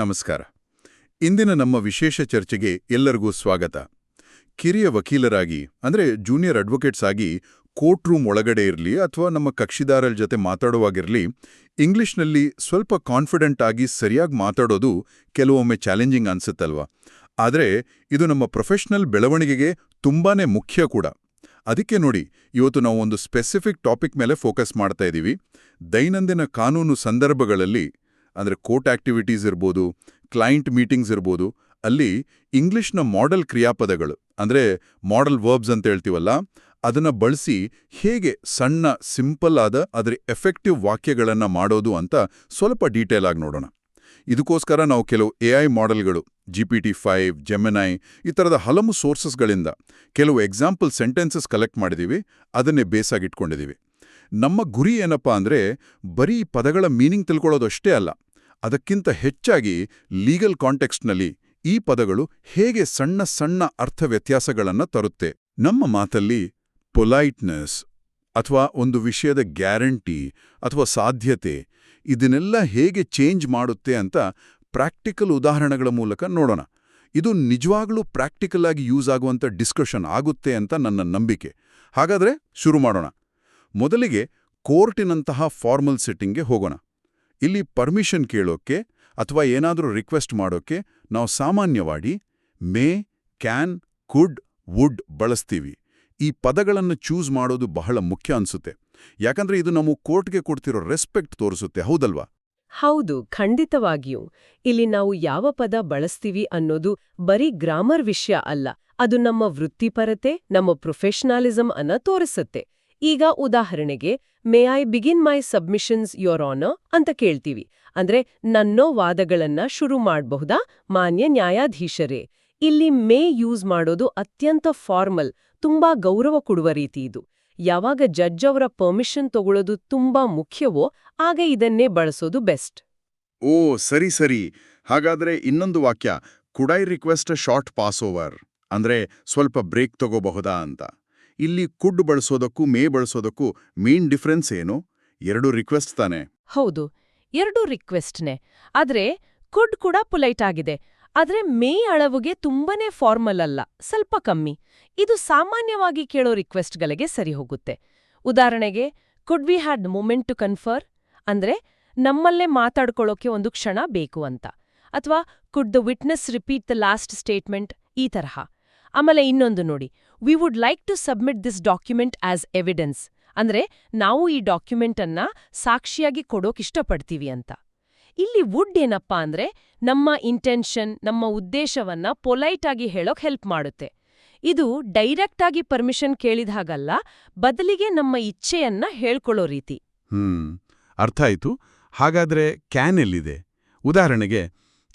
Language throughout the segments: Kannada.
ನಮಸ್ಕಾರ. ಇಂದಿನ ನಮ್ಮ ವಿಶೇಷ ಚರ್ಚೆಗೆ ಎಲ್ಲರಿಗೂ ಸ್ವಾಗತ. ಕಿರಿಯ ವಕೀಲರಾಗಿ, ಅಂದ್ರೆ ಜೂನಿಯರ್ ಅಡ್ವೊಕೇಟ್ಸ್ ಆಗಿ ಕೋರ್ಟ್ ರೂಮ್ ಒಳಗಡೆ ಇರಲಿ ಅಥವಾ ನಮ್ಮ ಕಕ್ಷಿದಾರರ ಜೊತೆ ಮಾತಾಡುವಾಗಿರಲಿ, ಇಂಗ್ಲಿಷ್ನಲ್ಲಿ ಸ್ವಲ್ಪ ಕಾನ್ಫಿಡೆಂಟ್ ಆಗಿ ಸರಿಯಾಗಿ ಮಾತಾಡೋದು ಕೆಲವೊಮ್ಮೆ ಚಾಲೆಂಜಿಂಗ್ ಅನ್ಸುತ್ತಲ್ವಾ? ಆದರೆ ಇದು ನಮ್ಮ ಪ್ರೊಫೆಷನಲ್ ಬೆಳವಣಿಗೆಗೆ ತುಂಬಾನೇ ಮುಖ್ಯ ಕೂಡ. ಅದಕ್ಕೆ ನೋಡಿ, ಇವತ್ತು ನಾವು ಒಂದು ಸ್ಪೆಸಿಫಿಕ್ ಟಾಪಿಕ್ ಮೇಲೆ ಫೋಕಸ್ ಮಾಡ್ತಾ ಇದ್ದೀವಿ ದೈನಂದಿನ ಕಾನೂನು ಸಂದರ್ಭಗಳಲ್ಲಿ ಅಂದರೆ ಕೋರ್ಟ್ ಆಕ್ಟಿವಿಟೀಸ್ ಇರ್ಬೋದು, ಕ್ಲೈಂಟ್ ಮೀಟಿಂಗ್ಸ್ ಇರ್ಬೋದು, ಅಲ್ಲಿ ಇಂಗ್ಲಿಷ್ನ ಮಾಡೆಲ್ ಕ್ರಿಯಾಪದಗಳು, ಅಂದರೆ ಮಾಡೆಲ್ ವರ್ಬ್ಸ್ ಅಂತ ಹೇಳ್ತೀವಲ್ಲ, ಅದನ್ನ ಬಳಸಿ ಹೇಗೆ ಸಣ್ಣ ಸಿಂಪಲ್ ಆದ ಅದರ ಎಫೆಕ್ಟಿವ್ ವಾಕ್ಯಗಳನ್ನು ಮಾಡೋದು ಅಂತ ಸ್ವಲ್ಪ ಡೀಟೇಲ್ ಆಗಿ ನೋಡೋಣ. ಇದಕ್ಕೋಸ್ಕರ ನಾವು ಕೆಲವು A I ಮಾಡೆಲ್ಗಳು G P T five Gemini ಈ ಥರದ ಹಲವು ಸೋರ್ಸಸ್ಗಳಿಂದ ಕೆಲವು ಎಕ್ಸಾಂಪಲ್ ಸೆಂಟೆನ್ಸಸ್ ಕಲೆಕ್ಟ್ ಮಾಡಿದ್ದೀವಿ ಅದನ್ನೇ ಬೇಸಾಗಿಟ್ಕೊಂಡಿದ್ದೀವಿ ನಮ್ಮ ಗುರಿ ಏನಪ್ಪಾ ಅಂದ್ರೆ ಬರೀ ಪದಗಳ ಮೀನಿಂಗ್ ತಿಳ್ಕೊಳ್ಳೋದು ಅಷ್ಟೇ ಅಲ್ಲ ಅದಕ್ಕಿಂತ ಹೆಚ್ಚಾಗಿ ಲೀಗಲ್ ಕಾಂಟೆಕ್ಸ್ಟ್ನಲ್ಲಿ ಈ ಪದಗಳು ಹೇಗೆ ಸಣ್ಣ ಸಣ್ಣ ಅರ್ಥ ವ್ಯತ್ಯಾಸಗಳನ್ನು ತರುತ್ತೆ. ನಮ್ಮ ಮಾತಲ್ಲಿ ಪೊಲೈಟ್ನೆಸ್ ಅಥವಾ ಒಂದು ವಿಷಯದ ಗ್ಯಾರಂಟಿ ಅಥವಾ ಸಾಧ್ಯತೆ ಇದನ್ನೆಲ್ಲ ಹೇಗೆ ಚೇಂಜ್ ಮಾಡುತ್ತೆ ಅಂತ ಪ್ರಾಕ್ಟಿಕಲ್ ಉದಾಹರಣೆಗಳ ಮೂಲಕ ನೋಡೋಣ. ಇದು ನಿಜವಾಗ್ಲೂ ಪ್ರಾಕ್ಟಿಕಲ್ ಆಗಿ ಯೂಸ್ ಆಗುವಂಥ ಡಿಸ್ಕಷನ್ ಆಗುತ್ತೆ ಅಂತ ನನ್ನ ನಂಬಿಕೆ. ಹಾಗಾದ್ರೆ ಶುರು ಮಾಡೋಣ. ಮೊದಲಿಗೆ ಕೋರ್ಟಿನಂತಹ ಫಾರ್ಮಲ್ ಸೆಟ್ಟಿಂಗ್ಗೆ ಹೋಗೋಣ. ಇಲ್ಲಿ ಪರ್ಮಿಷನ್ ಕೇಳೋಕ್ಕೆ ಅಥವಾ ಏನಾದರೂ ರಿಕ್ವೆಸ್ಟ್ ಮಾಡೋಕ್ಕೆ ನಾವು ಸಾಮಾನ್ಯವಾಗಿ ಮೇ ಕ್ಯಾನ್ ಕುಡ್ ವುಡ್ ಬಳಸ್ತೀವಿ. ಈ ಪದಗಳನ್ನು ಚೂಸ್ ಮಾಡೋದು ಬಹಳ ಮುಖ್ಯ ಅನ್ಸುತ್ತೆ. ಯಾಕಂದ್ರೆ ಇದು ನಮ್ಮ ಕೋರ್ಟ್ಗೆ ಕೊಡ್ತಿರೋ ರೆಸ್ಪೆಕ್ಟ್ ತೋರಿಸುತ್ತೆ, ಹೌದಲ್ವಾ? ಹೌದು, ಖಂಡಿತವಾಗಿಯೂ. ಇಲ್ಲಿ ನಾವು ಯಾವ ಪದ ಬಳಸ್ತೀವಿ ಅನ್ನೋದು ಬರೀ ಗ್ರಾಮರ್ ವಿಷಯ ಅಲ್ಲ. ಅದು ನಮ್ಮ ವೃತ್ತಿಪರತೆ, ನಮ್ಮ ಪ್ರೊಫೆಷನಲಿಸಂ ಅನ್ನ ತೋರಿಸುತ್ತೆ. ಈಗ ಉದಾಹರಣೆಗೆ may I begin my submissions your honour ಅಂತ ಕೇಳ್ತೀವಿ. ಅಂದ್ರೆ, ನನ್ನೋ ವಾದಗಳನ್ನ ಶುರು ಮಾಡಬಹುದಾ? ಮಾನ್ಯ ನ್ಯಾಯಾಧೀಶರೇ, ಇಲ್ಲಿ ಮೇ ಯೂಸ್ ಮಾಡೋದು ಅತ್ಯಂತ ಫಾರ್ಮಲ್ ತುಂಬಾ ಗೌರವ ಕೊಡುವ ರೀತಿ ಇದು. ಯಾವಾಗ ಜಡ್ಜ್ ಅವರ ಪರ್ಮಿಷನ್ ತಗೊಳ್ಳೋದು ತುಂಬಾ ಮುಖ್ಯವೋ, ಆಗ ಇದನ್ನೇ ಬಳಸೋದು ಬೆಸ್ಟ್ ಓ, ಸರಿ ಸರಿ. ಹಾಗಾದ್ರೆ ಇನ್ನೊಂದು ವಾಕ್ಯ could request short pass over ಅಂದ್ರೆ, ಸ್ವಲ್ಪ ಬ್ರೇಕ್ ತಗೋಬಹುದಾ? ಅಂತ. ಇಲ್ಲಿ ಕುಡ್ ಬಳಸೋದಕ್ಕೂ ಮೇ ಬಳಸೋದಕ್ಕೂ ಮೇನ್ ಡಿಫ್ರೆನ್ಸ್ ಏನು? ಎರಡು ರಿಕ್ವೆಸ್ಟ್ ತಾನೆ. ಹೌದು, ಎರಡು ರಿಕ್ವೆಸ್ಟ್ನೆ ಆದ್ರೆ ಕುಡ್ ಕೂಡ ಪುಲೈಟ್ ಆಗಿದೆ. ಆದ್ರೆ ಮೇ ಅಳವುಗೆ ತುಂಬಾನೇ ಫಾರ್ಮಲ್ ಅಲ್ಲ, ಸ್ವಲ್ಪ ಕಮ್ಮಿ. ಇದು ಸಾಮಾನ್ಯವಾಗಿ ಕೇಳೋ ರಿಕ್ವೆಸ್ಟ್ಗಳಿಗೆ ಸರಿ ಹೋಗುತ್ತೆ. ಉದಾಹರಣೆಗೆ could we had moment to confer ಅಂದ್ರೆ ನಮ್ಮಲ್ಲೇ ಮಾತಾಡ್ಕೊಳ್ಳೋಕೆ ಒಂದು ಕ್ಷಣ ಬೇಕು ಅಂತ. ಅಥವಾ could the witness repeat the last statement ಈ ತರಹ. ಆಮೇಲೆ ಇನ್ನೊಂದು ನೋಡಿ. We would like to submit this document as evidence ಅಂದ್ರೆ ನಾವು ಈ ಡಾಕ್ಯುಮೆಂಟ್ ಅನ್ನ ಸಾಕ್ಷಿಯಾಗಿ ಕೊಡೋಕಿಷ್ಟಪಡ್ತೀವಿ ಅಂತ. ಇಲ್ಲಿ ವುಡ್ ಏನಪ್ಪಾ ಅಂದ್ರೆ ನಮ್ಮ ಇಂಟೆನ್ಷನ್ ನಮ್ಮ ಉದ್ದೇಶವನ್ನ ಪೊಲೈಟ್ ಆಗಿ ಹೇಳೋಕ್ ಹೆಲ್ಪ್ ಮಾಡುತ್ತೆ. ಇದು ಡೈರೆಕ್ಟ್ ಆಗಿ ಪರ್ಮಿಷನ್ ಕೇಳಿದ ಹಾಗಲ್ಲ, ಬದಲಿಗೆ ನಮ್ಮ ಇಚ್ಛೆಯನ್ನ ಹೇಳ್ಕೊಳ್ಳೋ ರೀತಿ. ಹ್ಮ್, ಅರ್ಥ ಆಯ್ತು. ಹಾಗಾದ್ರೆ ಕ್ಯಾನ್ ಎಲ್ಲಿದೆ? ಉದಾಹರಣೆಗೆ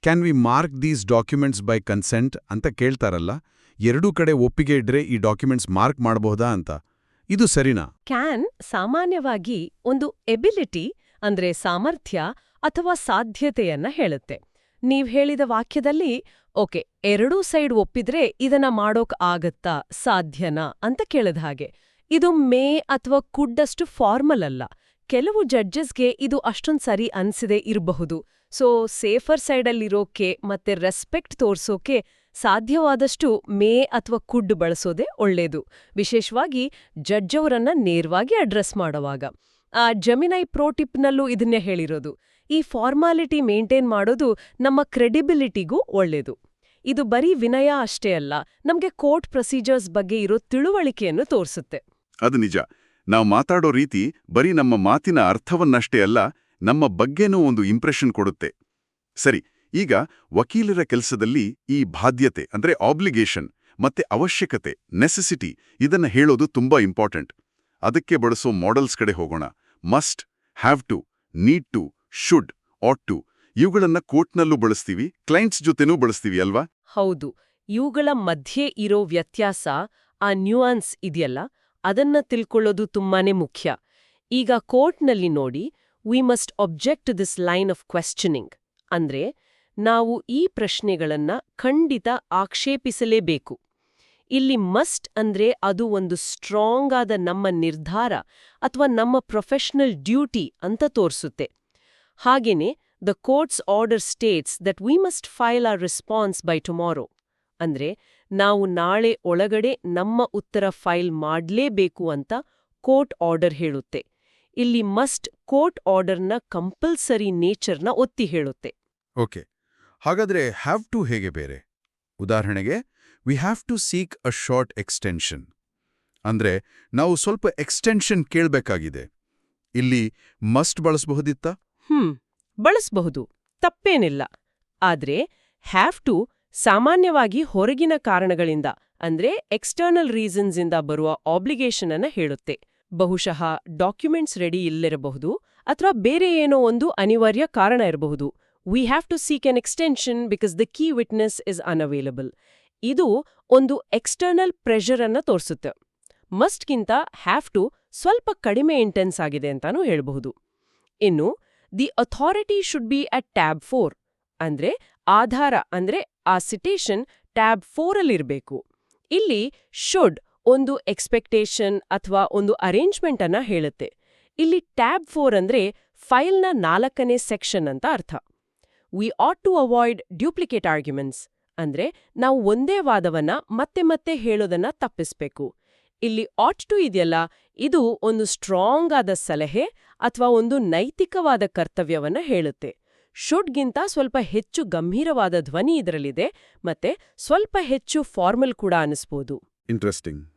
can we mark these documents by consent ಅಂತ ಕೇಳ್ತಾರಲ್ಲ ಎರಡೂ ಕಡೆ ಒಪ್ಪಿಗೆ ಇಡ್ರೆ ಈ ಡಾಕ್ಯುಮೆಂಟ್ಸ್ ಮಾರ್ಕ್ ಮಾಡಬಹುದಾ ಅಂತ. ಇದು ಸರಿನಾ? ಕ್ಯಾನ್ ಸಾಮಾನ್ಯವಾಗಿ ಒಂದು ಎಬಿಲಿಟಿ, ಅಂದ್ರೆ ಸಾಮರ್ಥ್ಯ ಅಥವಾ ಸಾಧ್ಯತೆಯನ್ನ ಹೇಳುತ್ತೆ. ನೀವ್ ಹೇಳಿದ ವಾಕ್ಯದಲ್ಲಿ, ಓಕೆ, ಎರಡೂ ಸೈಡ್ ಒಪ್ಪಿದ್ರೆ ಇದನ್ನ ಮಾಡೋಕ್ ಆಗತ್ತಾ, ಸಾಧ್ಯನಾ ಅಂತ ಕೇಳಿದ ಹಾಗೆ. ಇದು ಮೇ ಅಥವಾ ಕುಡ್ಡಷ್ಟು ಫಾರ್ಮಲ್ ಅಲ್ಲ. ಕೆಲವು ಜಡ್ಜಸ್ಗೆ ಇದು ಅಷ್ಟೊಂದ್ ಸರಿ ಅನ್ಸಿದೆ ಇರಬಹುದು. ಸೊ, ಸೇಫರ್ ಸೈಡಲ್ಲಿರೋಕೆ ಮತ್ತೆ ರೆಸ್ಪೆಕ್ಟ್ ತೋರ್ಸೋಕೆ ಸಾಧ್ಯವಾದಷ್ಟು ಮೇ ಅಥವಾ ಕುಡ್ ಬಳಸೋದೇ ಒಳ್ಳೇದು. ವಿಶೇಷವಾಗಿ ಜಡ್ಜ್ ಅವರನ್ನ ನೇರವಾಗಿ ಅಡ್ರೆಸ್ ಮಾಡುವಾಗ. ಆ ಜಮಿನೈ ಪ್ರೋ ಟಿಪ್ನಲ್ಲೂ ಇದನ್ನೇ ಹೇಳಿರೋದು. ಈ ಫಾರ್ಮಾಲಿಟಿ ಮೇಂಟೈನ್ ಮಾಡೋದು ನಮ್ಮ ಕ್ರೆಡಿಬಿಲಿಟಿಗೂ ಒಳ್ಳೇದು. ಇದು ಬರೀ ವಿನಯ ಅಷ್ಟೇ ಅಲ್ಲ, ನಮ್ಗೆ ಕೋರ್ಟ್ ಪ್ರೊಸೀಜರ್ಸ್ ಬಗ್ಗೆ ಇರೋ ತಿಳುವಳಿಕೆಯನ್ನು ತೋರಿಸುತ್ತೆ. ಅದು ನಿಜ. ನಾವು ಮಾತಾಡೋ ರೀತಿ ಬರೀ ನಮ್ಮ ಮಾತಿನ ಅರ್ಥವನ್ನಷ್ಟೇ ಅಲ್ಲ, ನಮ್ಮ ಬಗ್ಗೆನೂ ಒಂದು ಇಂಪ್ರೆಷನ್ ಕೊಡುತ್ತೆ. ಸರಿ ಈಗ ವಕೀಲರ ಕೆಲಸದಲ್ಲಿ ಈ ಬಾಧ್ಯತೆ, ಅಂದ್ರೆ ಆಬ್ಲಿಗೇಷನ್ ಮತ್ತೆ ಅವಶ್ಯಕತೆ ನೆಸೆಸಿಟಿ ಇದನ್ನ ಹೇಳೋದು ತುಂಬಾ ಇಂಪಾರ್ಟೆಂಟ್ ಅದಕ್ಕೆ ಬಳಸೋ ಮಾಡೆಲ್ಸ್ ಕಡೆ ಹೋಗೋಣ. Must have to need to should ought to ಇವುಗಳನ್ನ ಕೋರ್ಟ್ನಲ್ಲೂ ಬಳಸ್ತೀವಿ ಕ್ಲೈಂಟ್ಸ್ ಜೊತೆನೂ ಬಳಸ್ತೀವಿ ಅಲ್ವಾ? ಹೌದು. ಇವುಗಳ ಮಧ್ಯೆ ಇರೋ ವ್ಯತ್ಯಾಸ, ಆ ನ್ಯೂಯಾನ್ಸ್ ಇದೆಯಲ್ಲ, ಅದನ್ನ ತಿಳ್ಕೊಳ್ಳೋದು ತುಂಬಾನೇ ಮುಖ್ಯ. ಈಗ ಕೋರ್ಟ್ನಲ್ಲಿ ನೋಡಿ we must object this line of questioning ಅಂದ್ರೆ ನಾವು ಈ ಪ್ರಶ್ನೆಗಳನ್ನ ಖಂಡಿತ ಆಕ್ಷೇಪಿಸಲೇಬೇಕು. ಇಲ್ಲಿ ಮಸ್ಟ್ ಅಂದ್ರೆ ಅದು ಒಂದು ಸ್ಟ್ರಾಂಗ್ ಆದ ನಮ್ಮ ನಿರ್ಧಾರ ಅಥವಾ ನಮ್ಮ ಪ್ರೊಫೆಷನಲ್ ಡ್ಯೂಟಿ ಅಂತ ತೋರಿಸುತ್ತೆ. ಹಾಗೇನೆ the court's order states that we must file our response by tomorrow ಅಂದ್ರೆ, ನಾವು ನಾಳೆ ಒಳಗಡೆ ನಮ್ಮ ಉತ್ತರ ಫೈಲ್ ಮಾಡಲೇಬೇಕು ಅಂತ ಕೋರ್ಟ್ ಆರ್ಡರ್ ಹೇಳುತ್ತೆ. ಇಲ್ಲಿ ಮಸ್ಟ್ ಕೋರ್ಟ್ ಆರ್ಡರ್ನ ಕಂಪಲ್ಸರಿ ನೇಚರ್ನ ಒತ್ತಿ ಹೇಳುತ್ತೆ. ಓಕೆ. ಹಾಗಾದ್ರೆ ಹ್ಯಾವ್ ಟು ಹೇಗೆ ಬೇರೆ? ಉದಾಹರಣೆಗೆ we have to seek a short extension ಅಂದ್ರೆ, ನಾವು ಸ್ವಲ್ಪ ಎಕ್ಸ್ಟೆನ್ಷನ್ ಕೇಳಬೇಕಾಗಿದೆ. ಇಲ್ಲಿ ಮಸ್ಟ್ ಬಳಸಬಹುದಿತ್ತ? ಹ್ಮ್, ಬಳಸಬಹುದು. ತಪ್ಪೇನಿಲ್ಲ. ಆದ್ರೆ ಹ್ಯಾವ್ ಟು ಸಾಮಾನ್ಯವಾಗಿ ಹೊರಗಿನ ಕಾರಣಗಳಿಂದ, ಅಂದ್ರೆ ಎಕ್ಸ್ಟರ್ನಲ್ ರೀಸನ್ಸ್ ಇಂದ ಬರುವ ಆಬ್ಲಿಗೇಷನ್ ಅನ್ನ ಹೇಳುತ್ತೆ. ಬಹುಶಃ ಡಾಕ್ಯುಮೆಂಟ್ಸ್ ರೆಡಿ ಇಲ್ಲಿರಬಹುದು, ಅಥವಾ ಬೇರೆ ಏನೋ ಒಂದು ಅನಿವಾರ್ಯ ಕಾರಣ ಇರಬಹುದು. We have to seek an extension because the key witness is unavailable ಇದು ಒಂದು ಎಕ್ಸ್ಟರ್ನಲ್ ಪ್ರೆಷರ್ ಅನ್ನ ತೋರಿಸುತ್ತೆ. ಮಸ್ಟ್ಗಿಂತ ಹ್ಯಾವ್ ಟು ಸ್ವಲ್ಪ ಕಡಿಮೆ ಇಂಟೆನ್ಸ್ ಆಗಿದೆ ಅಂತಾನೂ ಹೇಳಬಹುದು. ಇನ್ನು the authority should be at tab four ಅಂದ್ರೆ ಆಧಾರ, ಅಂದ್ರೆ ಆ ಸಿಟೇಷನ್ ಟ್ಯಾಬ್ ಫೋರಲ್ಲಿರಬೇಕು ಇಲ್ಲಿ ಶುಡ್ ಒಂದು ಎಕ್ಸ್ಪೆಕ್ಟೇಷನ್ ಅಥವಾ ಒಂದು ಅರೇಂಜ್ಮೆಂಟ್ ಅನ್ನ ಹೇಳುತ್ತೆ. ಇಲ್ಲಿ ಟ್ಯಾಬ್ ಫೋರ್ ಅಂದ್ರೆ ಫೈಲ್ನ ನಾಲ್ಕನೇ ಸೆಕ್ಷನ್ ಅಂತ ಅರ್ಥ. We ought to avoid duplicate arguments ಅಂದ್ರೆ ನಾವು ಒಂದೇ ವಾದವನ್ನ ಮತ್ತೆ ಮತ್ತೆ ಹೇಳೋದನ್ನ ತಪ್ಪಿಸ್ಬೇಕು. ಇಲ್ಲಿ ಆಟ್ ಟು ಇದೆಯಲ್ಲ ಇದು ಒಂದು ಸ್ಟ್ರಾಂಗ್ ಆದ ಸಲಹೆ ಅಥವಾ ಒಂದು ನೈತಿಕವಾದ ಕರ್ತವ್ಯವನ್ನ ಹೇಳುತ್ತೆ. ಶುಡ್ಗಿಂತ ಸ್ವಲ್ಪ ಹೆಚ್ಚು ಗಂಭೀರವಾದ ಧ್ವನಿ ಇದರಲ್ಲಿದೆ ಮತ್ತೆ ಸ್ವಲ್ಪ ಹೆಚ್ಚು ಫಾರ್ಮಲ್ ಕೂಡ ಅನಿಸ್ಬೋದು. ಇಂಟ್ರೆಸ್ಟಿಂಗ್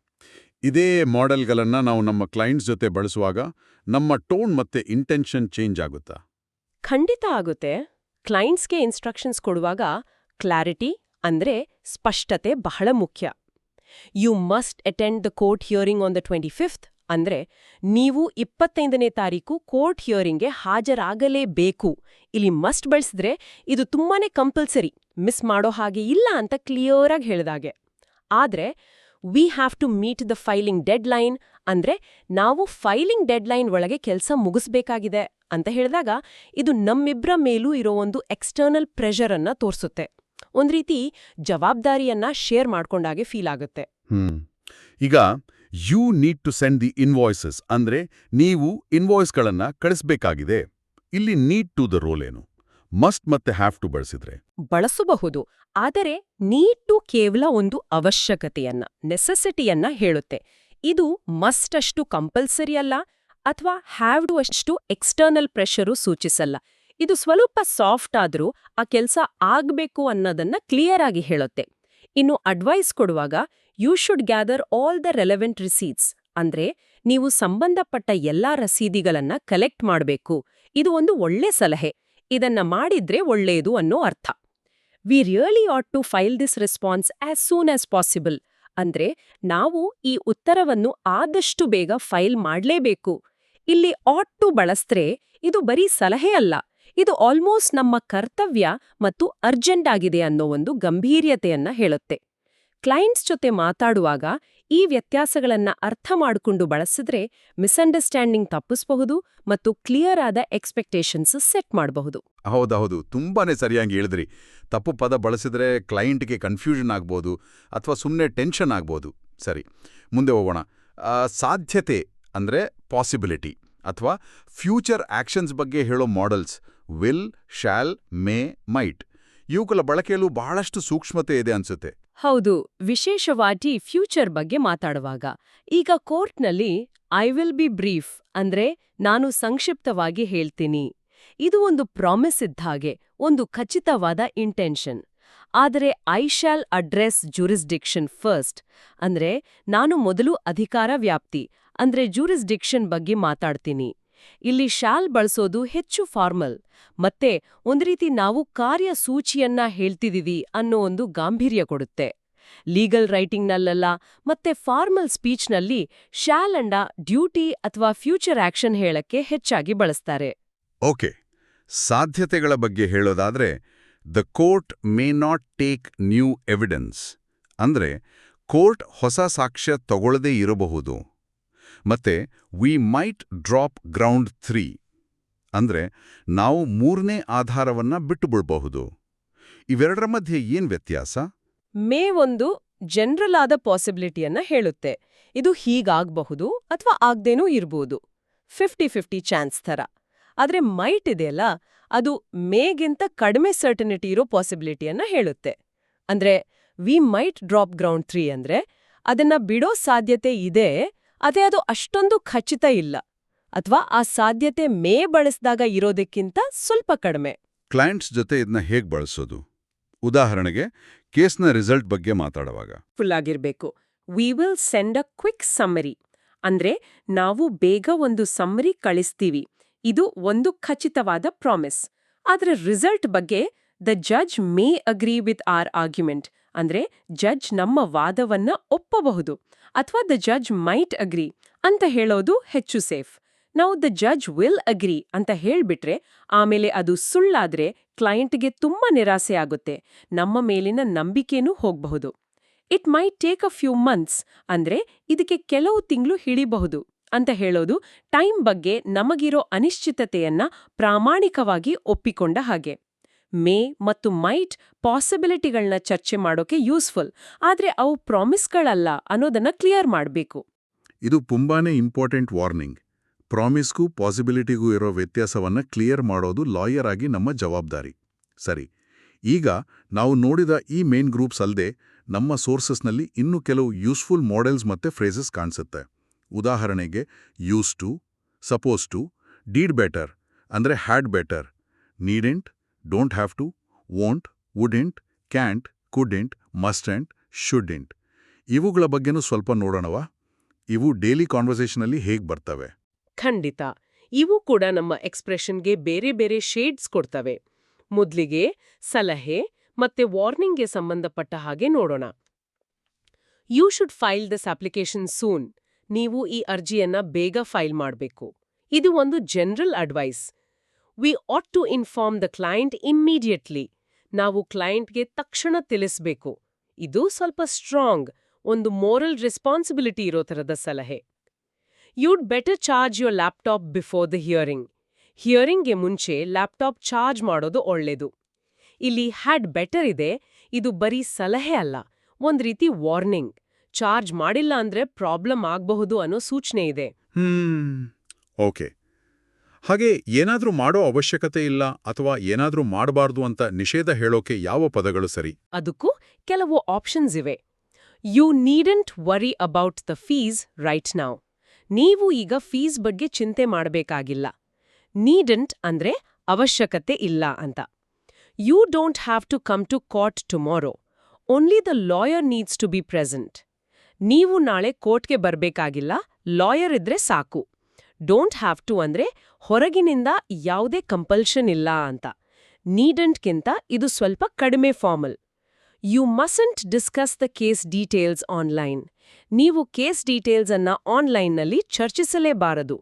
ಇದೇ ಮಾಡೆಲ್ಗಳನ್ನ ನಾವು ನಮ್ಮ ಕ್ಲೈಂಟ್ಸ್ ಜೊತೆ ಬಳಸುವಾಗ ನಮ್ಮ ಟೋನ್ ಮತ್ತೆ ಇಂಟೆನ್ಷನ್ ಚೇಂಜ್ ಆಗುತ್ತಾ? ಖಂಡಿತ ಆಗುತ್ತೆ. ಕ್ಲೈಂಟ್ಸ್ಗೆ ಇನ್ಸ್ಟ್ರಕ್ಷನ್ಸ್ ಕೊಡುವಾಗ ಕ್ಲಾರಿಟಿ ಅಂದ್ರೆ ಸ್ಪಷ್ಟತೆ ಬಹಳ ಮುಖ್ಯ. You must attend the court hearing on the twenty fifth ಅಂದ್ರೆ ನೀವು ಇಪ್ಪತ್ತೈದನೇ ತಾರೀಕು ಕೋರ್ಟ್ ಹಿಯರಿಂಗ್ಗೆ ಹಾಜರಾಗಲೇಬೇಕು. ಇಲ್ಲಿ ಮಸ್ಟ್ ಬಳಸಿದ್ರೆ ಇದು ತುಂಬಾನೇ ಕಂಪಲ್ಸರಿ ಮಿಸ್ ಮಾಡೋ ಹಾಗೆ ಇಲ್ಲ ಅಂತ ಕ್ಲಿಯರ್ ಆಗಿ ಹೇಳಿದಾಗೆ. ಆದ್ರೆ we have to meet the filing deadline ಅಂದ್ರೆ ನಾವು ಫೈಲಿಂಗ್ ಡೆಡ್ ಲೈನ್ ಒಳಗೆ ಕೆಲಸ ಮುಗಿಸ್ಬೇಕಾಗಿದೆ ಅಂತ ಹೇಳಿದಾಗ ಇದು ನಮ್ಮಿಬ್ರ ಮೇಲೂ ಇರೋ ಒಂದು ಎಕ್ಸ್ಟರ್ನಲ್ ಪ್ರೆಷರ್ ಅನ್ನ ತೋರಿಸುತ್ತೆ. ಒಂದ್ ರೀತಿ ಜವಾಬ್ದಾರಿಯನ್ನ ಶೇರ್ ಮಾಡ್ಕೊಂಡಾಗೆ ಫೀಲ್ ಆಗುತ್ತೆ. ಈಗ you need to send the invoices ಅಂದ್ರೆ ನೀವು ಇನ್ವಾಯ್ಸ್ಗಳನ್ನ ಕಳಿಸ್ಬೇಕಾಗಿದೆ. ಇಲ್ಲಿ ನೀಡ್ ಟು ದ ರೋಲ್ ಏನು? ಮಸ್ಟ್ ಮತ್ತೆ ಹ್ಯಾವ್ ಟು ಬಳಸಿದ್ರೆ. ಬಳಸಬಹುದು. ಆದರೆ ನೀಟು ಕೇವಲ ಒಂದು ಅವಶ್ಯಕತೆಯನ್ನ ನೆಸೆಸಿಟಿಯನ್ನ ಹೇಳುತ್ತೆ. ಇದು ಮಸ್ಟ್ ಅಷ್ಟು ಕಂಪಲ್ಸರಿ ಅಲ್ಲ ಅಥವಾ ಹ್ಯಾವ್ ಡು ಅಷ್ಟು ಎಕ್ಸ್ಟರ್ನಲ್ ಪ್ರೆಷರು ಸೂಚಿಸಲ್ಲ. ಇದು ಸ್ವಲ್ಪ ಸಾಫ್ಟ್ ಆದರೂ ಆ ಕೆಲಸ ಆಗ್ಬೇಕು ಅನ್ನೋದನ್ನ ಕ್ಲಿಯರ್ ಆಗಿ ಹೇಳುತ್ತೆ. ಇನ್ನು ಅಡ್ವೈಸ್ ಕೊಡುವಾಗ, you should gather all the relevant receipts. ಅಂದ್ರೆ, ನೀವು ಸಂಬಂಧಪಟ್ಟ ಎಲ್ಲಾ ರಸೀದಿಗಳನ್ನ ಕಲೆಕ್ಟ್ ಮಾಡಬೇಕು. ಇದು ಒಂದು ಒಳ್ಳೆ ಸಲಹೆ. ಇದನ್ನ ಮಾಡಿದ್ರೆ ಒಳ್ಳೆಯದು ಅನ್ನೋ ಅರ್ಥ. We really ought to file this response as soon as possible ಅಂದ್ರೆ ನಾವು ಈ ಉತ್ತರವನ್ನು ಆದಷ್ಟು ಬೇಗ ಫೈಲ್ ಮಾಡಲೇಬೇಕು. ಇಲ್ಲಿ ಆಟ್ ಟು ಬಳಸ್ತ್ರೆ ಇದು ಬರೀ ಸಲಹೆ ಅಲ್ಲ, ಇದು ಆಲ್ಮೋಸ್ಟ್ ನಮ್ಮ ಕರ್ತವ್ಯ ಮತ್ತು ಅರ್ಜೆಂಟ್ ಆಗಿದೆ ಅನ್ನೋ ಒಂದು ಗಂಭೀರ್ಯತೆಯನ್ನ ಹೇಳುತ್ತೆ. ಕ್ಲೈಂಟ್ಸ್ ಜೊತೆ ಮಾತಾಡುವಾಗ ಈ ವ್ಯತ್ಯಾಸಗಳನ್ನ ಅರ್ಥ ಮಾಡಿಕೊಂಡು ಬಳಸಿದ್ರೆ ಮಿಸ್ಅಂಡರ್ಸ್ಟ್ಯಾಂಡಿಂಗ್ ತಪ್ಪಿಸಬಹುದು ಮತ್ತು ಕ್ಲಿಯರ್ ಆದ ಎಕ್ಸ್ಪೆಕ್ಟೇಷನ್ಸ್ ಸೆಟ್ ಮಾಡಬಹುದು. ಹೌದೌದು. ತುಂಬಾನೇ ಸರಿಯಾಗಿ ಹೇಳಿದ್ರಿ. ತಪ್ಪು ಪದ ಬಳಸಿದ್ರೆ ಕ್ಲೈಂಟ್ಗೆ ಕನ್ಫ್ಯೂಷನ್ ಆಗ್ಬೋದು ಅಥವಾ ಸುಮ್ಮನೆ ಟೆನ್ಷನ್ ಆಗ್ಬೋದು. ಸರಿ, ಮುಂದೆ ಹೋಗೋಣ. ಸಾಧ್ಯತೆ ಅಂದ್ರೆ ಪಾಸಿಬಿಲಿಟಿ ಅಥವಾ ಫ್ಯೂಚರ್ ಆಕ್ಷನ್ಸ್ ಬಗ್ಗೆ ಹೇಳೋ modals, will, shall, may, might. ಇವುಗಳ ಬಳಕೆಯಲ್ಲೂ ಬಹಳಷ್ಟು ಸೂಕ್ಷ್ಮತೆ ಇದೆ ಅನ್ಸುತ್ತೆ. ಹೌದು, ವಿಶೇಷವಾಗಿ ಫ್ಯೂಚರ್ ಬಗ್ಗೆ ಮಾತಾಡುವಾಗ. ಈಗ ಕೋರ್ಟ್ನಲ್ಲಿ ಐ ವಿಲ್ ಬಿ ಬ್ರೀಫ್ ಅಂದ್ರೆ ನಾನು ಸಂಕ್ಷಿಪ್ತವಾಗಿ ಹೇಳ್ತೀನಿ. ಇದು ಒಂದು ಪ್ರಾಮಿಸ್ ಇದ್ದ ಹಾಗೆ, ಒಂದು ಖಚಿತವಾದ ಇಂಟೆನ್ಷನ್ ಆದರೆ, I shall address jurisdiction first ಅಂದ್ರೆ ನಾನು ಮೊದಲು ಅಧಿಕಾರ ವ್ಯಾಪ್ತಿ, ಅಂದ್ರೆ ಜೂರಿಸ್ಡಿಕ್ಷನ್ ಬಗ್ಗೆ ಮಾತಾಡ್ತೀನಿ. ಇಲ್ಲಿ ಶಾಲ್ ಬಳಸೋದು ಹೆಚ್ಚು ಫಾರ್ಮಲ್. ಮತ್ತೆ ಒಂದ್ ರೀತಿ ನಾವು ಕಾರ್ಯಸೂಚಿಯನ್ನ ಹೇಳ್ತಿದೀವಿ ಅನ್ನೋ ಒಂದು ಗಾಂಭೀರ್ಯ ಕೊಡುತ್ತೆ. ಲೀಗಲ್ ರೈಟಿಂಗ್ನಲ್ಲೆಲ್ಲ ಮತ್ತೆ ಫಾರ್ಮಲ್ ಸ್ಪೀಚ್ನಲ್ಲಿ ಶಾಲ್ ಅಂಡ ಡ್ಯೂಟಿ ಅಥವಾ ಫ್ಯೂಚರ್ ಆಕ್ಷನ್ ಹೇಳಕ್ಕೆ ಹೆಚ್ಚಾಗಿ ಬಳಸ್ತಾರೆ. ಓಕೆ. ಸಾಧ್ಯತೆಗಳ ಬಗ್ಗೆ ಹೇಳೋದಾದ್ರೆ, the court may not take new evidence. ಅಂದ್ರೆ ಕೋರ್ಟ್ ಹೊಸ ಸಾಕ್ಷ್ಯ ತಗೊಳ್ಳದೇ ಇರಬಹುದು. ಮತ್ತೆ we might drop ground three ಅಂದ್ರೆ, ನಾವು ಮೂರನೇ ಆಧಾರವನ್ನ ಬಿಟ್ಟುಬಿಡಬಹುದು. ಇವೆರಡರ ಮಧ್ಯೆ ಏನ್ ವ್ಯತ್ಯಾಸ? ಮೇ ಒಂದು ಜನರಲ್ ಆದ ಪಾಸಿಬಿಲಿಟಿಯನ್ನ ಹೇಳುತ್ತೆ. ಇದು ಹೀಗಾಗಬಹುದು ಅಥವಾ ಆಗ್ದೇನೂ ಇರ್ಬೋದು. ಫಿಫ್ಟಿ ಫಿಫ್ಟಿ ಚಾನ್ಸ್ ಥರ. ಆದರೆ ಮೈಟ್ ಇದೆಯಲ್ಲ ಅದು ಮೇಗಿಂತ ಕಡಿಮೆ ಸರ್ಟನಿಟಿ ಇರೋ ಪಾಸಿಬಿಲಿಟಿಯನ್ನ ಹೇಳುತ್ತೆ. ಅಂದ್ರೆ we might drop ground three ಅಂದ್ರೆ, ಅದನ್ನ ಬಿಡೋ ಸಾಧ್ಯತೆ ಇದೆ ಅದೇ ಅದು ಅಷ್ಟೊಂದು ಖಚಿತ ಇಲ್ಲ. ಅಥವಾ ಆ ಸಾಧ್ಯತೆ ಮೇ ಬಳಸಿದಾಗ ಇರೋದಕ್ಕಿಂತ ಸ್ವಲ್ಪ ಕಡಿಮೆ. ಕ್ಲೈಂಟ್ಸ್ ಜೊತೆ ಇದನ್ನ ಹೇಗೆ ಬಳಸೋದು? ಉದಾಹರಣೆಗೆ ಕೇಸ್ನ ರಿಸಲ್ಟ್ ಬಗ್ಗೆ ಮಾತಾಡುವಾಗ. ಫುಲ್ ಆಗಿರ್ಬೇಕು. We will send a quick summary ಅಂದ್ರೆ ನಾವು ಬೇಗ ಒಂದು ಸಮ್ಮರಿ ಕಳಿಸ್ತೀವಿ. ಇದು ಒಂದು ಖಚಿತವಾದ ಪ್ರಾಮಿಸ್ ಆದರೆ ರಿಸಲ್ಟ್ ಬಗ್ಗೆ the judge may agree with our argument ಅಂದ್ರೆ ಜಡ್ಜ್ ನಮ್ಮ ವಾದವನ್ನ ಒಪ್ಪಬಹುದು ಅಥವಾ ದ ಜಡ್ಜ್ ಮೈಟ್ ಅಗ್ರಿ ಅಂತ ಹೇಳೋದು ಹೆಚ್ಚು ಸೇಫ್ ನಾವು ದ ಜಡ್ಜ್ ವಿಲ್ ಅಗ್ರಿ ಅಂತ ಹೇಳ್ಬಿಟ್ರೆ ಆಮೇಲೆ ಅದು ಸುಳ್ಳಾದ್ರೆ ಕ್ಲೈಂಟ್ಗೆ ತುಂಬಾ ನಿರಾಸೆ ಆಗುತ್ತೆ, ನಮ್ಮ ಮೇಲಿನ ನಂಬಿಕೆನೂ ಹೋಗಬಹುದು. It might take a few months ಅಂದ್ರೆ ಇದಕ್ಕೆ ಕೆಲವು ತಿಂಗಳು ಹಿಡಿಬಹುದು ಅಂತ ಹೇಳೋದು ಟೈಮ್ ಬಗ್ಗೆ ನಮಗಿರೋ ಅನಿಶ್ಚಿತತೆಯನ್ನ ಪ್ರಾಮಾಣಿಕವಾಗಿ ಒಪ್ಪಿಕೊಂಡ ಹಾಗೆ. ಮೇ ಮತ್ತು ಮೈಟ್ ಪಾಸಿಬಿಲಿಟಿಗಳನ್ನ ಚರ್ಚೆ ಮಾಡೋಕೆ ಯೂಸ್ಫುಲ್, ಆದ್ರೆ ಅವು ಪ್ರಾಮಿಸ್ಗಳಲ್ಲ ಅನ್ನೋದನ್ನ ಕ್ಲಿಯರ್ ಮಾಡಬೇಕು. ಇದು ತುಂಬಾನೇ ಇಂಪಾರ್ಟೆಂಟ್ ವಾರ್ನಿಂಗ್. ಪ್ರಾಮಿಸ್ಗೂ ಪಾಸಿಬಿಲಿಟಿಗೂ ಇರೋ ವ್ಯತ್ಯಾಸವನ್ನ ಕ್ಲಿಯರ್ ಮಾಡೋದು ಲಾಯರ್ ಆಗಿ ನಮ್ಮ ಜವಾಬ್ದಾರಿ. ಸರಿ, ಈಗ ನಾವು ನೋಡಿದ ಈ ಮೇನ್ ಗ್ರೂಪ್ಸ್ ಅಲ್ಲದೆ ನಮ್ಮ ಸೋರ್ಸಸ್ನಲ್ಲಿ ಇನ್ನೂ ಕೆಲವು ಯೂಸ್ಫುಲ್ ಮಾಡೆಲ್ಸ್ ಮತ್ತೆ ಫ್ರೇಸಸ್ ಕಾಣಿಸುತ್ತೆ. ಉದಾಹರಣೆಗೆ, used to, supposed to, had better, ಅಂದ್ರೆ had better, needn't don't have to won't wouldn't can't couldn't mustn't shouldn't. ಇವುಗಳ ಬಗ್ಗೆನೂ ಸ್ವಲ್ಪ ನೋಡೋಣವಾ? ಇವು ಡೈಲಿ ಕಾನ್ವರ್ಸೇಷನಲ್ಲಿ ಹೇಗೆ ಬರ್ತವೆ? ಖಂಡಿತ. ಇವು ಕೂಡ ನಮ್ಮ ಎಕ್ಸ್ಪ್ರೆಷನ್ಗೆ ಬೇರೆ ಬೇರೆ ಶೇಡ್ಸ್ ಕೊಡ್ತವೆ. ಮೊದಲಿಗೆ ಸಲಹೆ ಮತ್ತೆ ವಾರ್ನಿಂಗ್ಗೆ ಸಂಬಂಧಪಟ್ಟ ಹಾಗೆ ನೋಡೋಣ. You should file this application soon ನೀವು ಈ ಅರ್ಜಿಯನ್ನ ಬೇಗ ಫೈಲ್ ಮಾಡಬೇಕು. ಇದು ಒಂದು general advice we ought to inform the client immediately ನಾವು ಕ್ಲೈಂಟ್ಗೆ ತಕ್ಷಣ ತಿಳಿಸ್ಬೇಕು. ಇದು ಸ್ವಲ್ಪ ಸ್ಟ್ರಾಂಗ್ ಒಂದು ಮೋರಲ್ ರೆಸ್ಪಾನ್ಸಿಬಿಲಿಟಿ ಇರೋ ಥರದ ಸಲಹೆ. You'd better charge your laptop before the hearing ಹಿಯರಿಂಗ್ಗೆ ಮುಂಚೆ ಲ್ಯಾಪ್ಟಾಪ್ ಚಾರ್ಜ್ ಮಾಡೋದು ಒಳ್ಳೆಯದು ಇಲ್ಲಿ ಹ್ಯಾಡ್ ಬೆಟರ್ ಇದೆ, ಇದು ಬರೀ ಸಲಹೆ ಅಲ್ಲ, ಒಂದ್ ರೀತಿ ವಾರ್ನಿಂಗ್ ಚಾರ್ಜ್ ಮಾಡಿಲ್ಲ ಅಂದ್ರೆ ಪ್ರಾಬ್ಲಮ್ ಆಗಬಹುದು ಅನ್ನೋ ಸೂಚನೆ ಇದೆ. ಓಕೆ. ಹಾಗೆ ಏನಾದ್ರೂ ಮಾಡೋ ಅವಶ್ಯಕತೆ ಇಲ್ಲ ಅಥವಾ ಏನಾದ್ರೂ ಮಾಡಬಾರ್ದು ಅಂತ ನಿಷೇಧ ಹೇಳೋಕೆ ಯಾವ ಪದಗಳು ಸರಿ? ಅದಕ್ಕೂ ಕೆಲವು ಆಪ್ಷನ್ಸ್ ಇವೆ. You needn't worry about the fees right now ನೀವು ಈಗ ಫೀಸ್ ಬಗ್ಗೆ ಚಿಂತೆ ಮಾಡಬೇಕಾಗಿಲ್ಲ. ನೀಡಂಟ್ ಅಂದ್ರೆ ಅವಶ್ಯಕತೆ ಇಲ್ಲ ಅಂತ. You don't have to come to court tomorrow only the lawyer needs to be present ನೀವು ನಾಳೆ ಕೋರ್ಟ್ಗೆ ಬರಬೇಕಾಗಿಲ್ಲ. ಲಾಯರ್ ಇದ್ರೆ ಸಾಕು. ಡೋಂಟ್ ಹ್ಯಾವ್ ಟು ಅಂದ್ರೆ ಹೊರಗಿನಿಂದ ಯಾವುದೇ ಕಂಪಲ್ಷನ್ ಇಲ್ಲ ಅಂತ. ನೀಡಂಟ್ಗಿಂತ ಇದು ಸ್ವಲ್ಪ ಕಡಿಮೆ formal you mustn't discuss the case details online ನೀವು ಕೇಸ್ ಡೀಟೇಲ್ಸ್ ಅನ್ನ ಆನ್ಲೈನ್ನಲ್ಲಿ ಚರ್ಚಿಸಲೇಬಾರದು.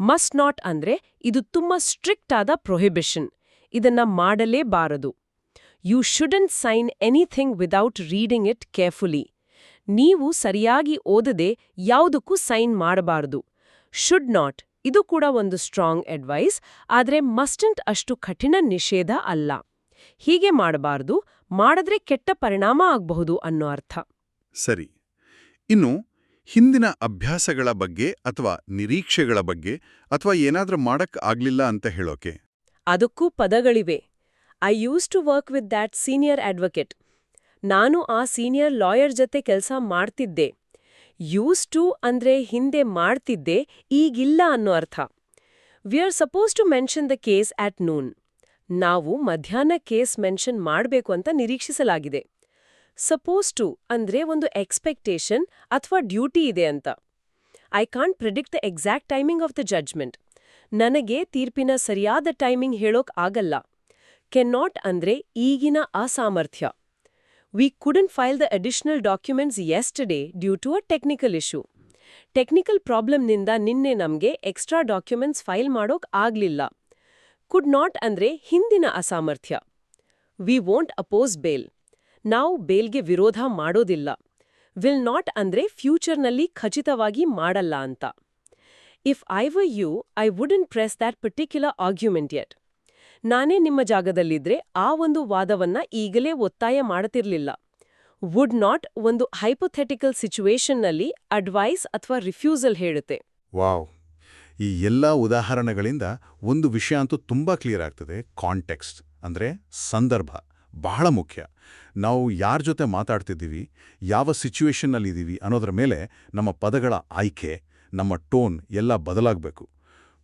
ಮಸ್ಟ್ ನಾಟ್ ಅಂದ್ರೆ ಇದು ತುಂಬಾ ಸ್ಟ್ರಿಕ್ಟ್ ಆದ ಪ್ರೊಹಿಬಿಷನ್ ಇದನ್ನ ಮಾಡಲೇಬಾರದು. You shouldn't sign anything without reading it carefully ನೀವು ಸರಿಯಾಗಿ ಓದದೆ ಯಾವುದಕ್ಕೂ ಸೈನ್ ಮಾಡಬಾರದು. ಶುಡ್ ನಾಟ್ ಇದು ಕೂಡ ಒಂದು ಸ್ಟ್ರಾಂಗ್ ಅಡ್ವೈಸ್ ಆದರೆ ಮಸ್ಟಂಟ್ ಅಷ್ಟು ಕಠಿಣ ನಿಷೇಧ ಅಲ್ಲ. ಹೀಗೆ ಮಾಡಬಾರದು ಮಾಡಿದ್ರೆ ಕೆಟ್ಟ ಪರಿಣಾಮ ಆಗಬಹುದು ಅನ್ನೋ ಅರ್ಥ. ಸರಿ. ಇನ್ನು ಹಿಂದಿನ ಅಭ್ಯಾಸಗಳ ಬಗ್ಗೆ ಅಥವಾ ನಿರೀಕ್ಷೆಗಳ ಬಗ್ಗೆ ಅಥವಾ ಏನಾದ್ರೂ ಮಾಡಕ್ ಆಗ್ಲಿಲ್ಲ ಅಂತ ಹೇಳೋಕೆ? ಅದಕ್ಕೂ ಪದಗಳಿವೆ. I used to work with that senior advocate ನಾನು ಆ ಸೀನಿಯರ್ ಲಾಯರ್ ಜೊತೆ ಕೆಲಸ ಮಾಡ್ತಿದ್ದೆ. ಯೂಸ್ ಟು ಅಂದ್ರೆ ಹಿಂದೆ ಮಾಡ್ತಿದ್ದೆ, ಈಗಿಲ್ಲ ಅನ್ನೋ ಅರ್ಥ. We are supposed to mention the case at noon ನಾವು ಮಧ್ಯಾಹ್ನ ಕೇಸ್ ಮೆನ್ಷನ್ ಮಾಡಬೇಕು ಅಂತ ನಿರೀಕ್ಷಿಸಲಾಗಿದೆ. ಸಪೋಸ್ ಟು ಅಂದ್ರೆ ಒಂದು ಎಕ್ಸ್ಪೆಕ್ಟೇಷನ್ ಅಥವಾ ಡ್ಯೂಟಿ ಇದೆ ಅಂತ. I can't predict the exact timing of the judgment ನನಗೆ ತೀರ್ಪಿನ ಸರಿಯಾದ ಟೈಮಿಂಗ್ ಹೇಳೋಕ್ ಆಗಲ್ಲ. ಕೆನ್ ನಾಟ್ ಅಂದ್ರೆ ಈಗಿನ ಅಸಾಮರ್ಥ್ಯ. We couldn't file the additional documents yesterday due to a technical issue technical ಪ್ರಾಬ್ಲಮ್ನಿಂದ ನಿನ್ನೆ ನಮ್ಗೆ ಎಕ್ಸ್ಟ್ರಾ ಡಾಕ್ಯುಮೆಂಟ್ಸ್ ಫೈಲ್ ಮಾಡೋಕ್ ಆಗ್ಲಿಲ್ಲ ಕುಡ್ ನಾಟ್ ಅಂದ್ರೆ ಹಿಂದಿನ ಅಸಾಮರ್ಥ್ಯ ವಿ ವೋಂಟ್ ಅಪೋಸ್ ಬೇಲ್ ನಾವು ಬೇಲ್ಗೆ ವಿರೋಧ ಮಾಡೋದಿಲ್ಲ ವಿಲ್ ನಾಟ್ ಅಂದ್ರೆ ಫ್ಯೂಚರ್ನಲ್ಲಿ ಖಚಿತವಾಗಿ ಮಾಡಲ್ಲ ಅಂತ if I were you I wouldn't press that particular argument yet ನಾನೇ ನಿಮ್ಮ ಜಾಗದಲ್ಲಿದ್ರೆ ಆ ಒಂದು ವಾದವನ್ನ ಈಗಲೇ ಒತ್ತಾಯ ಮಾಡುತ್ತಿರಲಿಲ್ಲ ವುಡ್ ನಾಟ್ ಒಂದು ಹೈಪೊಥೆಟಿಕಲ್ ಸಿಚುವೇಶನ್ನಲ್ಲಿ ಅಡ್ವೈಸ್ ಅಥವಾ ರಿಫ್ಯೂಸಲ್ ಹೇಳುತ್ತೆ. ವಾವ್! ಈ ಎಲ್ಲ ಉದಾಹರಣೆಗಳಿಂದ ಒಂದು ವಿಷಯ ಅಂತೂ ತುಂಬ ಕ್ಲಿಯರ್ ಆಗ್ತದೆ. ಕಾಂಟೆಕ್ಸ್ಟ್ ಅಂದರೆ ಸಂದರ್ಭ ಬಹಳ ಮುಖ್ಯ. ನಾವು ಯಾರ ಜೊತೆ ಮಾತಾಡ್ತಿದ್ದೀವಿ, ಯಾವ ಸಿಚುವೇಷನ್ನಲ್ಲಿದ್ದೀವಿ ಅನ್ನೋದ್ರ ಮೇಲೆ ನಮ್ಮ ಪದಗಳ ಆಯ್ಕೆ, ನಮ್ಮ ಟೋನ್ ಎಲ್ಲ ಬದಲಾಗಬೇಕು.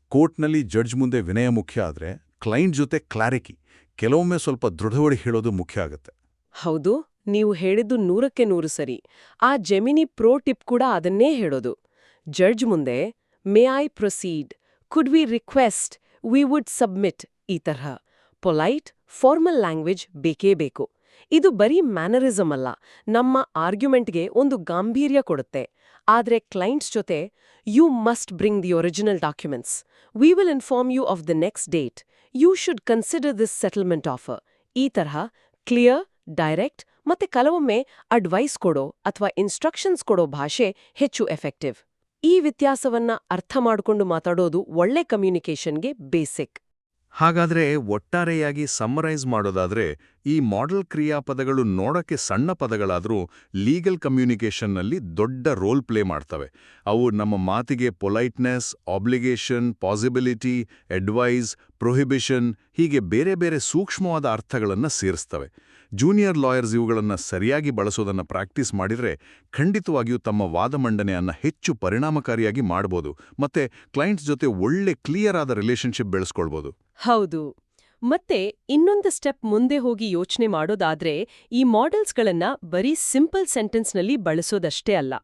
ಕೋರ್ಟ್ನಲ್ಲಿ ಜಡ್ಜ್ ಮುಂದೆ ವಿನಯ ಮುಖ್ಯ ಆದರೆ ಕ್ಲೈಂಟ್ ಜೊತೆ ಕ್ಲಾರಿಟಿ, ಕೆಲವೊಮ್ಮೆ ಸ್ವಲ್ಪ ದೃಢವಡಿ ಹೇಳೋದು ಮುಖ್ಯ ಆಗುತ್ತೆ. ಹೌದು, ನೀವು ಹೇಳಿದ್ದು ನೂರಕ್ಕೆ ನೂರು ಸರಿ. ಆ ಜೆಮಿನಿ ಪ್ರೋ ಟಿಪ್ ಕೂಡ ಅದನ್ನೇ ಹೇಳೋದು. ಜಡ್ಜ್ ಮುಂದೆ may I proceed could we request we would submit ಈ ತರಹ. ಪೊಲೈಟ್ ಫಾರ್ಮಲ್ ಲ್ಯಾಂಗ್ವೇಜ್ ಬೇಕೇ ಬೇಕು. ಇದು ಬರೀ ಮ್ಯಾನರಿಸಮ್ ಅಲ್ಲ, ನಮ್ಮ ಆರ್ಗ್ಯುಮೆಂಟ್ಗೆ ಒಂದು ಗಾಂಭೀರ್ಯ ಕೊಡುತ್ತೆ. ಆದ್ರೆ ಕ್ಲೈಂಟ್ಸ್ ಜೊತೆ you must bring the original documents we will inform you of the next date you should consider this settlement offer ಈ ತರಹ ಕ್ಲಿಯರ್ ಡೈರೆಕ್ಟ್ ಮತ್ತೆ ಕೆಲವೊಮ್ಮೆ ಅಡ್ವೈಸ್ ಕೊಡೋ ಅಥವಾ ಇನ್ಸ್ಟ್ರಕ್ಷನ್ಸ್ ಕೊಡೋ ಭಾಷೆ ಹೆಚ್ಚು ಎಫೆಕ್ಟಿವ್ ಈ ವ್ಯತ್ಯಾಸವನ್ನ ಅರ್ಥ ಮಾಡ್ಕೊಂಡು ಮಾತಾಡೋದು ಒಳ್ಳೆ ಕಮ್ಯುನಿಕೇಷನ್ಗೆ ಬೇಸಿಕ್ ಹಾಗಾದ್ರೆ ಒಟ್ಟಾರೆಯಾಗಿ ಸಮ್ಮರೈಸ್ ಮಾಡೋದಾದ್ರೆ, ಈ ಮಾಡೆಲ್ ಕ್ರಿಯಾಪದಗಳು ನೋಡಕ್ಕೆ ಸಣ್ಣ ಪದಗಳಾದರೂ ಲೀಗಲ್ ಕಮ್ಯುನಿಕೇಷನ್ನಲ್ಲಿ ದೊಡ್ಡ ರೋಲ್ ಪ್ಲೇ ಮಾಡ್ತವೆ. ಅವು ನಮ್ಮ ಮಾತಿಗೆ politeness obligation possibility advice prohibition ಹೀಗೆ ಬೇರೆ ಬೇರೆ ಸೂಕ್ಷ್ಮವಾದ ಅರ್ಥಗಳನ್ನು ಸೇರಿಸ್ತವೆ. ಜೂನಿಯರ್ ಲಾಯರ್ಸ್ ಇವುಗಳನ್ನು ಸರಿಯಾಗಿ ಬಳಸೋದನ್ನ ಪ್ರಾಕ್ಟೀಸ್ ಮಾಡಿದ್ರೆ ಖಂಡಿತವಾಗಿಯೂ ತಮ್ಮ ವಾದ ಮಂಡನೆಯನ್ನು ಹೆಚ್ಚು ಪರಿಣಾಮಕಾರಿಯಾಗಿ ಮಾಡ್ಬೋದು ಮತ್ತೆ ಕ್ಲೈಂಟ್ಸ್ ಜೊತೆ ಒಳ್ಳೆ ಕ್ಲಿಯರ್ ಆದ ರಿಲೇಷನ್ಶಿಪ್ ಬೆಳೆಸ್ಕೊಳ್ಬೋದು. ಹೌದು. ಮತ್ತೆ ಇನ್ನೊಂದು ಸ್ಟೆಪ್ ಮುಂದೆ ಹೋಗಿ ಯೋಚನೆ ಮಾಡೋದಾದ್ರೆ ಈ ಮಾಡೆಲ್ಸ್ಗಳನ್ನ ಬರೀ ಸಿಂಪಲ್ ಸೆಂಟೆನ್ಸ್ನಲ್ಲಿ ಬಳಸೋದಷ್ಟೇ ಅಲ್ಲ.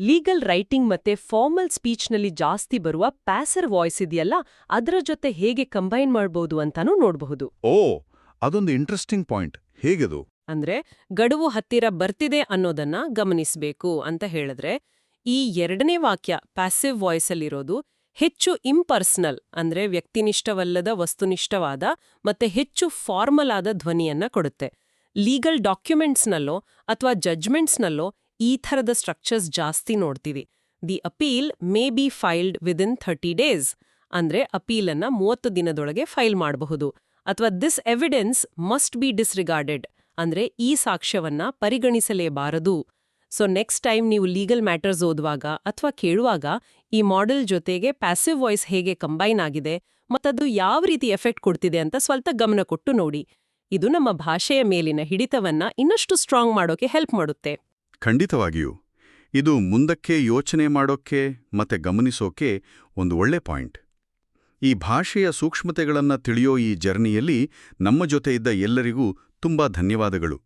ಲೀಗಲ್ ರೈಟಿಂಗ್ ಮತ್ತೆ ಫಾರ್ಮಲ್ ಸ್ಪೀಚ್ನಲ್ಲಿ ಜಾಸ್ತಿ ಬರುವ ಪ್ಯಾಸರ್ ವಾಯ್ಸ್ ಇದೆಯಲ್ಲ ಅದರ ಜೊತೆ ಹೇಗೆ ಕಂಬೈನ್ ಮಾಡ್ಬೋದು ಅಂತಾನೂ ನೋಡಬಹುದು. ಓ ಅದೊಂದು ಇಂಟ್ರೆಸ್ಟಿಂಗ್ ಪಾಯಿಂಟ್. ಹೇಗದು? ಅಂದ್ರೆ ಗಡುವು ಹತ್ತಿರ ಬರ್ತಿದೆ ಅನ್ನೋದನ್ನ ಗಮನಿಸಬೇಕು ಅಂತ ಹೇಳಿದ್ರೆ, ಈ ಎರಡನೇ ವಾಕ್ಯ ಪ್ಯಾಸಿವ್ ವಾಯ್ಸಲ್ಲಿರೋದು ಹೆಚ್ಚು ಇಂಪರ್ಸನಲ್ ಅಂದ್ರೆ ವ್ಯಕ್ತಿನಿಷ್ಠವಲ್ಲದ ವಸ್ತುನಿಷ್ಠವಾದ ಮತ್ತೆ ಹೆಚ್ಚು ಫಾರ್ಮಲ್ ಆದ ಧ್ವನಿಯನ್ನ ಕೊಡುತ್ತೆ. ಲೀಗಲ್ ಡಾಕ್ಯುಮೆಂಟ್ಸ್ನಲ್ಲೋ ಅಥವಾ ಜಜ್ಮೆಂಟ್ಸ್ನಲ್ಲೋ ಈ ಥರದ ಸ್ಟ್ರಕ್ಚರ್ಸ್ ಜಾಸ್ತಿ ನೋಡ್ತೀವಿ. The appeal may be filed within thirty days ಅಂದ್ರೆ ಅಪೀಲನ್ನ ಮೂವತ್ತು ದಿನದೊಳಗೆ ಫೈಲ್ ಮಾಡಬಹುದು. ಅಥವಾ this evidence must be disregarded ಅಂದ್ರೆ ಈ ಸಾಕ್ಷ್ಯವನ್ನ ಪರಿಗಣಿಸಲೇಬಾರದು. ಸೊ ನೆಕ್ಸ್ಟ್ ಟೈಮ್ ನೀವು ಲೀಗಲ್ ಮ್ಯಾಟರ್ಸ್ ಓದುವಾಗ ಅಥವಾ ಕೇಳುವಾಗ ಈ ಮಾಡೆಲ್ ಜೊತೆಗೆ ಪ್ಯಾಸಿವ್ ವಾಯ್ಸ್ ಹೇಗೆ ಕಂಬೈನ್ ಆಗಿದೆ ಮತ್ತದು ಯಾವ ರೀತಿ ಎಫೆಕ್ಟ್ ಕೊಡ್ತಿದೆ ಅಂತ ಸ್ವಲ್ಪ ಗಮನ ಕೊಟ್ಟು ನೋಡಿ. ಇದು ನಮ್ಮ ಭಾಷೆಯ ಮೇಲಿನ ಹಿಡಿತವನ್ನ ಇನ್ನಷ್ಟು ಸ್ಟ್ರಾಂಗ್ ಮಾಡೋಕೆ ಹೆಲ್ಪ್ ಮಾಡುತ್ತೆ. ಖಂಡಿತವಾಗಿಯೂ. ಇದು ಮುಂದಕ್ಕೆ ಯೋಚನೆ ಮಾಡೋಕ್ಕೆ ಮತ್ತೆ ಗಮನಿಸೋಕೆ ಒಂದು ಒಳ್ಳೆ ಪಾಯಿಂಟ್ ಈ ಭಾಷೆಯ ಸೂಕ್ಷ್ಮತೆಗಳನ್ನು ತಿಳಿಯೋ ಈ ಜರ್ನಿಯಲ್ಲಿ ನಮ್ಮ ಜೊತೆ ಇದ್ದ ಎಲ್ಲರಿಗೂ ತುಂಬಾ ಧನ್ಯವಾದಗಳು.